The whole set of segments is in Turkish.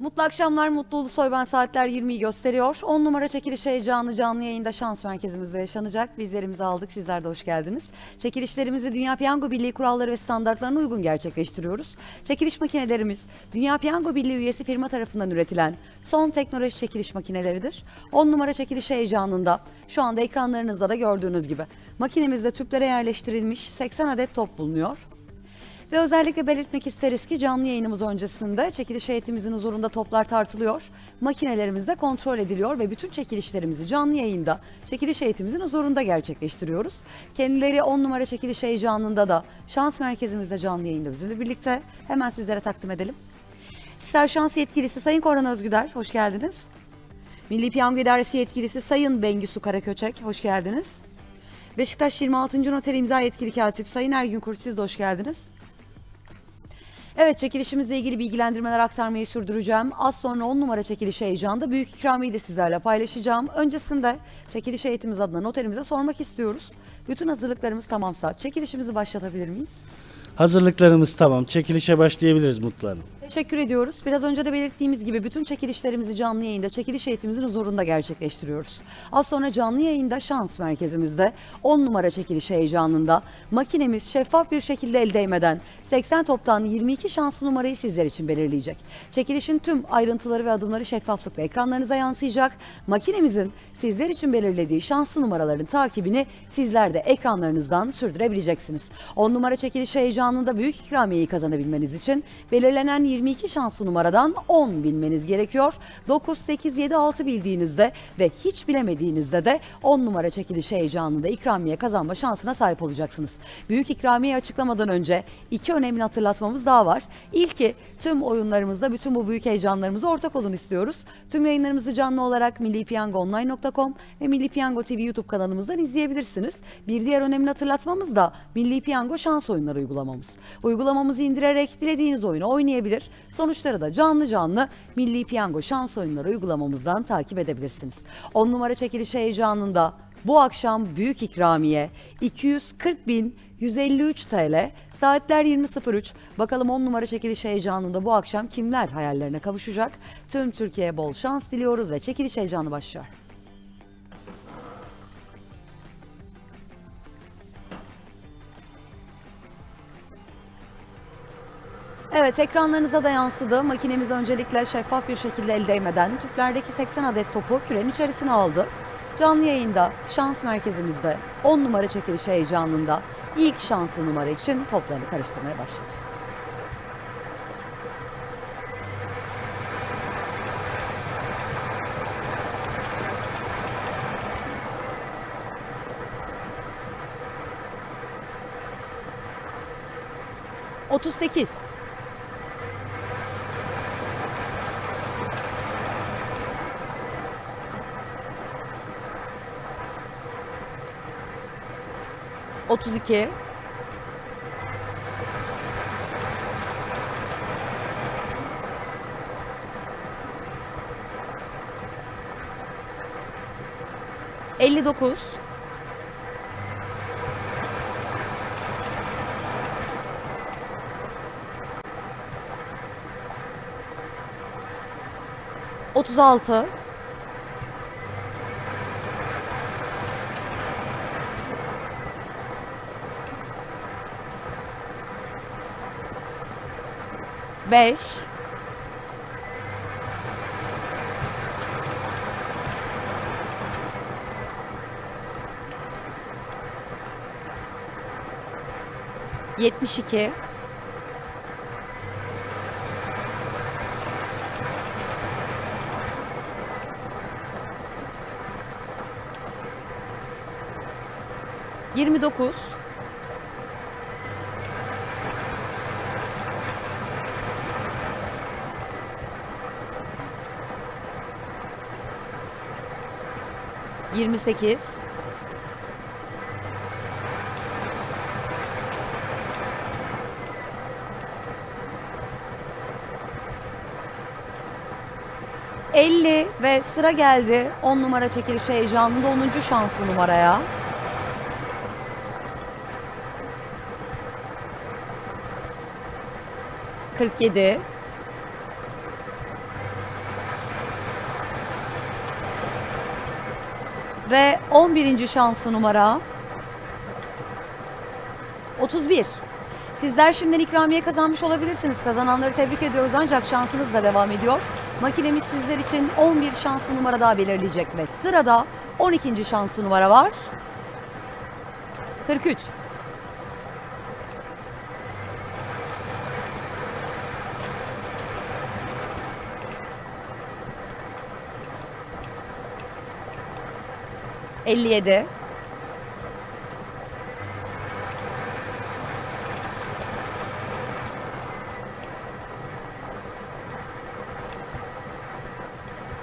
Mutlu akşamlar, mutlu Ulusoy ben saatler 20'yi gösteriyor. 10 numara çekiliş heyecanı canlı yayında şans merkezimizde yaşanacak. Bizlerimizi aldık, sizler de hoş geldiniz. Çekilişlerimizi Dünya Piyango Birliği kuralları ve standartlarına uygun gerçekleştiriyoruz. Çekiliş makinelerimiz Dünya Piyango Birliği üyesi firma tarafından üretilen son teknoloji çekiliş makineleridir. 10 numara çekiliş heyecanında şu anda ekranlarınızda da gördüğünüz gibi makinemizde tüplere yerleştirilmiş 80 adet top bulunuyor. Ve özellikle belirtmek isteriz ki canlı yayınımız öncesinde çekiliş heyetimizin huzurunda toplar tartılıyor. Makinelerimiz de kontrol ediliyor ve bütün çekilişlerimizi canlı yayında çekiliş heyetimizin huzurunda gerçekleştiriyoruz. Kendileri 10 numara çekiliş heyecanında da şans merkezimizde canlı yayında bizimle birlikte hemen sizlere takdim edelim. Star Şans Yetkilisi Sayın Koran Özgüder, hoş geldiniz. Milli Piyango İdaresi Yetkilisi Sayın Bengisu Karaköçek, hoş geldiniz. Beşiktaş 26. Noter İmza Yetkili Katip Sayın Ergün Kurt, siz de hoş geldiniz. Evet çekilişimizle ilgili bilgilendirmeler aktarmayı sürdüreceğim. Az sonra 10 numara çekiliş heyecanında büyük ikramiyi de sizlerle paylaşacağım. Öncesinde çekiliş heyetimiz adına noterimize sormak istiyoruz. Bütün hazırlıklarımız tamamsa çekilişimizi başlatabilir miyiz? Hazırlıklarımız tamam. Çekilişe başlayabiliriz Mutlu Hanım. Teşekkür ediyoruz. Biraz önce de belirttiğimiz gibi bütün çekilişlerimizi canlı yayında çekiliş heyetimizin huzurunda gerçekleştiriyoruz. Az sonra canlı yayında şans merkezimizde 10 numara çekiliş heyecanında makinemiz şeffaf bir şekilde el değmeden 80 toptan 22 şanslı numarayı sizler için belirleyecek. Çekilişin tüm ayrıntıları ve adımları şeffaflıkla ekranlarınıza yansıyacak. Makinemizin sizler için belirlediği şanslı numaraların takibini sizler de ekranlarınızdan sürdürebileceksiniz. 10 numara çekiliş heyecanında büyük ikramiyeyi kazanabilmeniz için belirlenen 22 şanslı numaradan 10 bilmeniz gerekiyor. 9, 8, 7, 6 bildiğinizde ve hiç bilemediğinizde de 10 numara çekiliş heyecanında ikramiye kazanma şansına sahip olacaksınız. Büyük ikramiye açıklamadan önce iki önemli hatırlatmamız daha var. İlki tüm oyunlarımızda bütün bu büyük heyecanlarımıza ortak olun istiyoruz. Tüm yayınlarımızı canlı olarak millipiyangoonline.com ve Milli Piyango TV YouTube kanalımızdan izleyebilirsiniz. Bir diğer önemli hatırlatmamız da Milli Piyango şans oyunları uygulamamız. Uygulamamızı indirerek dilediğiniz oyunu oynayabilir. Sonuçları da canlı canlı Milli Piyango şans oyunları uygulamamızdan takip edebilirsiniz. 10 numara çekiliş heyecanında. Bu akşam büyük ikramiye 240 bin 153 TL saatler 20.03 bakalım 10 numara çekiliş heyecanında bu akşam kimler hayallerine kavuşacak? Tüm Türkiye'ye bol şans diliyoruz ve çekiliş heyecanı başlıyor. Evet ekranlarınıza da yansıdı. Makinemiz öncelikle şeffaf bir şekilde el değmeden tüplerdeki 80 adet topu kürenin içerisine aldı. Canlı yayında şans merkezimizde 10 numara çekiliş heyecanında ilk şanslı numara için toplarını karıştırmaya başladı. Otuz sekiz. Otuz iki. Elli dokuz. Otuz altı. Beş. Yetmiş iki. Yirmi dokuz. Yirmi sekiz. Elli ve sıra geldi 10 numara çekiliş heyecanında 10. şanslı numaraya. Kırk yedi. Ve 11. şansı numara 31. Sizler şimdiden ikramiye kazanmış olabilirsiniz. Kazananları tebrik ediyoruz ancak şansınız da devam ediyor. Makinemiz sizler için 11 şanslı numara daha belirleyecek ve sırada 12. şanslı numara var. 43. Elli yedi.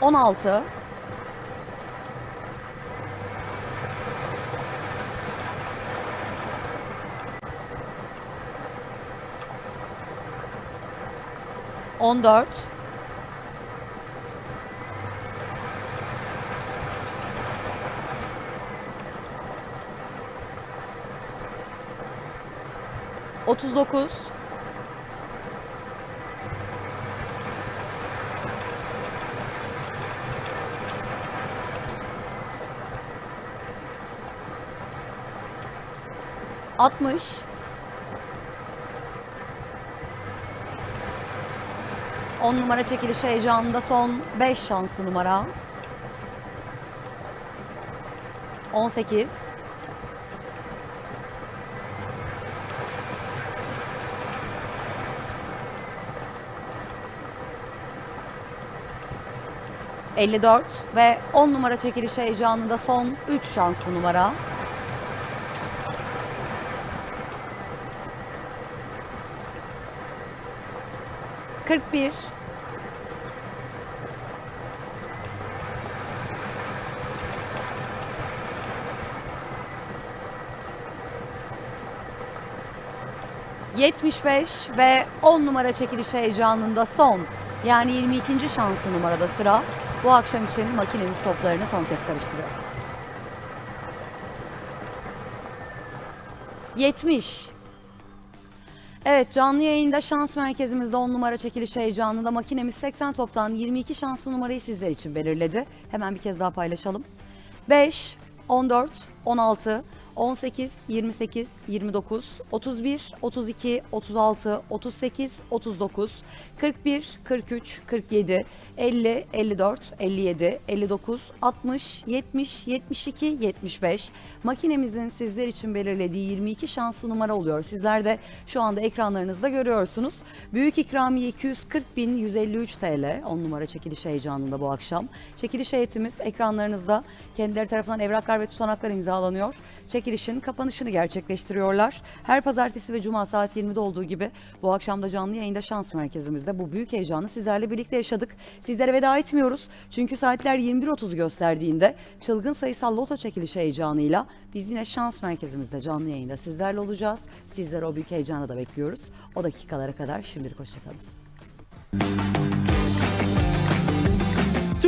On altı. On dört. Otuz dokuz. Altmış. On numara çekiliş heyecanında son beş şanslı numara. On sekiz. Elli dört ve on numara çekiliş heyecanında son üç şanslı numara. Kırk bir. Yetmiş beş ve on numara çekiliş heyecanında son yani 22. şansı numarada sıra. Bu akşam için makinemiz toplarını son kez karıştırıyor. 70. Evet canlı yayında şans merkezimizde 10 numara çekiliş heyecanında makinemiz 80 toptan 22 şanslı numarayı sizler için belirledi. Hemen bir kez daha paylaşalım. 5, 14, 16, 18, 28, 29, 31, 32, 36, 38, 39, 41, 43, 47, 50, 54, 57, 59, 60, 70, 72, 75. Makinemizin sizler için belirlediği 22 şanslı numara oluyor. Sizler de şu anda ekranlarınızda görüyorsunuz. Büyük ikramiye 240 bin 153 TL 10 numara çekiliş heyecanında bu akşam. Çekiliş heyetimiz ekranlarınızda kendileri tarafından evraklar ve tutanaklar imzalanıyor. Çekilişin kapanışını gerçekleştiriyorlar. Her pazartesi ve cuma saat 20'de olduğu gibi bu akşam da canlı yayında şans merkezimizde bu büyük heyecanı sizlerle birlikte yaşadık. Sizlere veda etmiyoruz. Çünkü saatler 21.30'u gösterdiğinde çılgın sayısal loto çekiliş heyecanıyla biz yine şans merkezimizde canlı yayında sizlerle olacağız. Sizleri o büyük heyecana da bekliyoruz. O dakikalara kadar şimdilik hoşçakalın.